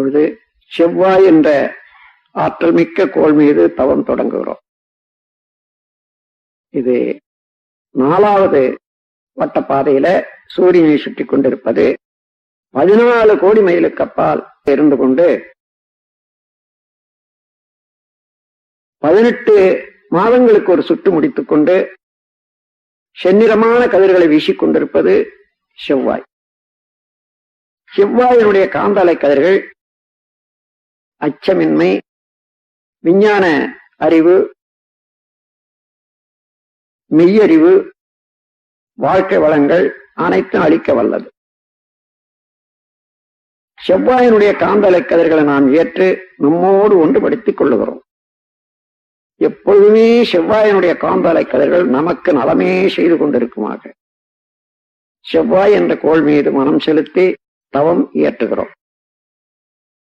பொழுது செவ்வாய் என்ற ஆற்றல் மிக்க கோள் மீது தவம் தொடங்குகிறோம். இது நாலாவது வட்டப்பாதையில சூரியனை சுற்றி கொண்டிருப்பது. பதினாலு கோடி மைலுக்கு அப்பால் இருந்து கொண்டு பதினெட்டு மாதங்களுக்கு ஒரு சுட்டு முடித்துக் கொண்டு செந்நிறமான கதிர்களை வீசிக் கொண்டிருப்பது செவ்வாய். செவ்வாயினுடைய காந்தாலை கதிர்கள் அச்சமின்மை விஞ்ஞான அறிவு மெய்யறிவு வாழ்க்கை வளங்கள் அனைத்தும் அளிக்க வல்லது. செவ்வாயினுடைய காந்தலை கதிர்களை நாம் ஏற்று நம்மோடு ஒன்றுபடுத்திக் கொள்ளுகிறோம். எப்பொழுதுமே செவ்வாயினுடைய காந்தலை கதிர்கள் நமக்கு நலமே செய்து கொண்டிருக்குமாக. செவ்வாய் என்ற கோள் மீது மனம் செலுத்தி தவம் இயற்றுகிறோம்.